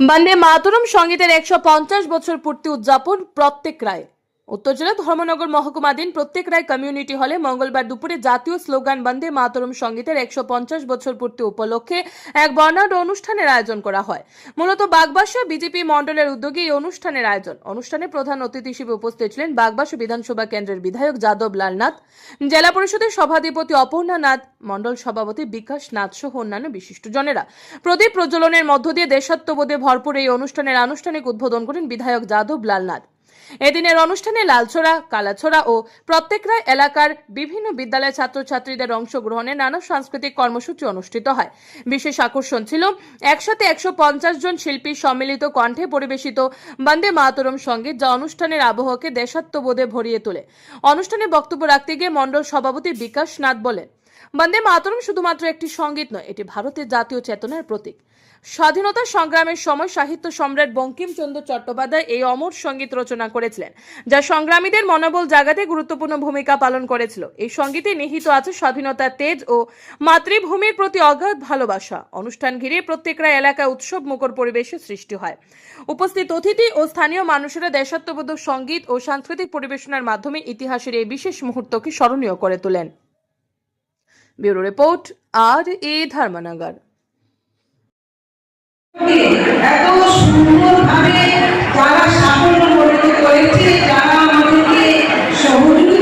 বন্দে মাতরম সঙ্গীতের একশো পঞ্চাশ বছর পূর্তি উদযাপন প্রত্যেক রায় উত্তর জেলা ধর্মনগর মহকুমাধীন প্রত্যেক রায় কমিউনিটি হলে মঙ্গলবার দুপুরে জাতীয় স্লোগান, বন্দে মাতরম সঙ্গীতের একশো পঞ্চাশ বছর পূর্তি উপলক্ষে এক বর্ণাঢ্য অনুষ্ঠানের আয়োজন করা হয়। মূলত বাগবাসা বিজেপি মণ্ডলের উদ্যোগে এই অনুষ্ঠানের আয়োজন। অনুষ্ঠানে প্রধান অতিথি হিসেবে উপস্থিত ছিলেন বাগবাসা বিধানসভা কেন্দ্রের বিধায়ক যাদব লালনাথ, জেলা পরিষদের সভাধিপতি অপর্ণা নাথ সভাপতি বিকাশ নাথ সহ অন্যান্য বিশিষ্টজনেরা প্রদীপ প্রজ্বলনের মধ্য দিয়ে দেশাত্মবোধে ভরপুর এই অনুষ্ঠানের আনুষ্ঠানিক উদ্বোধন করেন বিধায়ক যাদব লালনাথ। এদিনের অনুষ্ঠানে লালছোড়া, কালাছোড়া ও প্রত্যেকরা এলাকার বিভিন্ন বিদ্যালয়ের ছাত্রছাত্রীদের অংশগ্রহণে নানা সাংস্কৃতিক কর্মসূচি অনুষ্ঠিত হয়। বিশেষ আকর্ষণ ছিল একসাথে একশো পঞ্চাশ জন শিল্পীর সম্মিলিত কণ্ঠে পরিবেশিত বন্দে মাতরম সংগীত যা অনুষ্ঠানের আবহকে দেশাত্মবোধে ভরিয়ে তোলে। অনুষ্ঠানে বক্তব্য রাখতে গিয়ে মণ্ডল সভাপতি বিকাশ নাথ বলেন বন্দে মাতরম শুধুমাত্র একটি সংগীত নয়, এটি ভারতের জাতীয় চেতনার প্রতীক। স্বাধীনতা সংগ্রামের সময় সাহিত্য সম্রাট বঙ্কিমচন্দ্র চট্টোপাধ্যায় এই অমর সংগীত রচনা করেছিলেন, যা সংগ্রামীদের মনোবল জাগাতে গুরুত্বপূর্ণ ভূমিকা পালন করেছিল। এই সঙ্গীতে নিহিত আছে স্বাধীনতার তেজ ও মাতৃভূমির প্রতি অগাধ ভালোবাসা। অনুষ্ঠান ঘিরে প্রত্যেকরা এলাকায় উৎসব মুখর পরিবেশের সৃষ্টি হয়। উপস্থিত অতিথি ও স্থানীয় মানুষেরা দেশাত্মবোধক সংগীত ও সাংস্কৃতিক পরিবেশনার মাধ্যমে ইতিহাসের এই বিশেষ মুহূর্তকে স্মরণীয় করে তোলেন। ব্যুরো রিপোর্ট আর এ ধর্মনগর। এত যারা সাফল্য করেছে যারা আমাদেরকে সহযোগিতার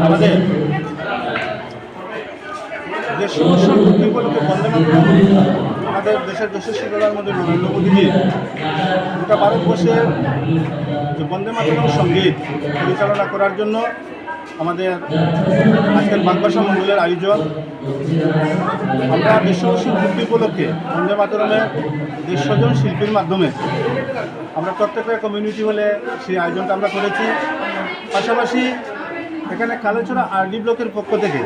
আমাদের উৎসব মুক্তি উপলক্ষে বন্দে আমাদের দেশের যশস্বী মধ্যে নরেন্দ্র মোদীজি গোটা ভারতবর্ষের যে বন্দে মাতরম সংগীত পরিচালনা করার জন্য আমাদের আজকের বাগবাসা মন্ডলের আয়োজন। আমরা উৎসব মুক্তি উপলক্ষে বন্দে মাতরমের দেড়শো শিল্পীর মাধ্যমে আমরা প্রত্যেকটা কমিউনিটি হলে সেই আয়োজনটা আমরা করেছি। পাশাপাশি এখানে কালেচড়া আরডি ব্লকের পক্ষ থেকে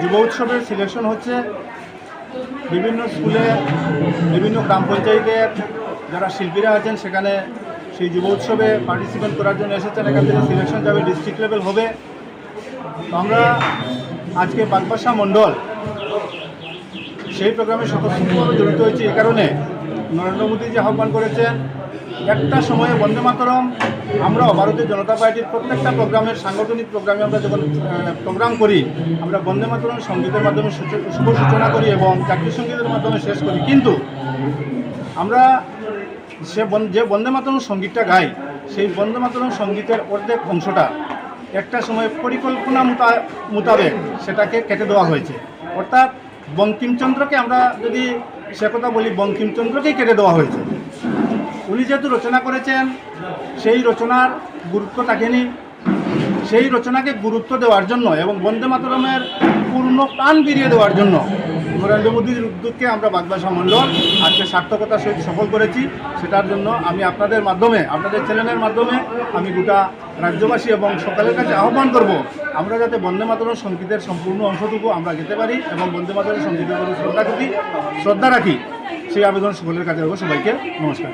যুব উৎসবের সিলেকশন হচ্ছে। বিভিন্ন স্কুলে, বিভিন্ন গ্রাম পঞ্চায়েতের যারা শিল্পীরা আছেন সেখানে সেই যুব উৎসবে পার্টিসিপেট করার জন্য এসেছেন। এখান থেকে সিলেকশন যাবে ডিস্ট্রিক্ট লেভেল হবে। আমরা আজকে বাগবাসা মণ্ডল, সেই প্রোগ্রামে স্বতঃস্ফূর্তভাবে জড়িত হয়েছি এই কারণে। নরেন্দ্র মোদী যে আহ্বান করেছেন, একটা সময়ে বন্দে মাতরম, আমরাও ভারতীয় জনতা পার্টির প্রত্যেকটা প্রোগ্রামের সাংগঠনিক প্রোগ্রামে আমরা যখন প্রোগ্রাম করি, আমরা বন্দে মাতরম সঙ্গীতের মাধ্যমে শুভ সূচনা করি এবং জাতীয় সঙ্গীতের মাধ্যমে শেষ করি। কিন্তু আমরা সে যে বন্দে মাতরম সঙ্গীতটা গাই সেই বন্দে মাতরম সঙ্গীতের অর্ধেক অংশটা একটা সময় পরিকল্পনা মোতাবেক সেটাকে কেটে দেওয়া হয়েছে। অর্থাৎ বঙ্কিমচন্দ্রকে আমরা যদি সে কথা বলি, বঙ্কিমচন্দ্রকেই কেটে দেওয়া হয়েছে। উনি যেহেতু রচনা করেছেন, সেই রচনার গুরুত্ব থাকেনি সেই রচনাকে গুরুত্ব দেওয়ার জন্য এবং বন্দে মাতরমের পূর্ণ প্রাণ ফিরিয়ে দেওয়ার জন্য নরেন্দ্র মোদীর উদ্যোগকে আমরা বাগবাসা মণ্ডল আজকে সার্থকতার সহিত সফল করেছি, সেটার জন্য আমি আপনাদের মাধ্যমে, আপনাদের চ্যানেলের মাধ্যমে আমি গোটা রাজ্যবাসী এবং সকালের কাছে আহ্বান করব, আমরা যাতে বন্দে মাতরম সঙ্গীতের সম্পূর্ণ অংশটুকু আমরা যেতে পারি এবং বন্দে মাতরম সঙ্গীতের প্রতি শ্রদ্ধা করি শ্রদ্ধা রাখি। সেই আবেদন সকলের কাছে সবাইকে, নমস্কার।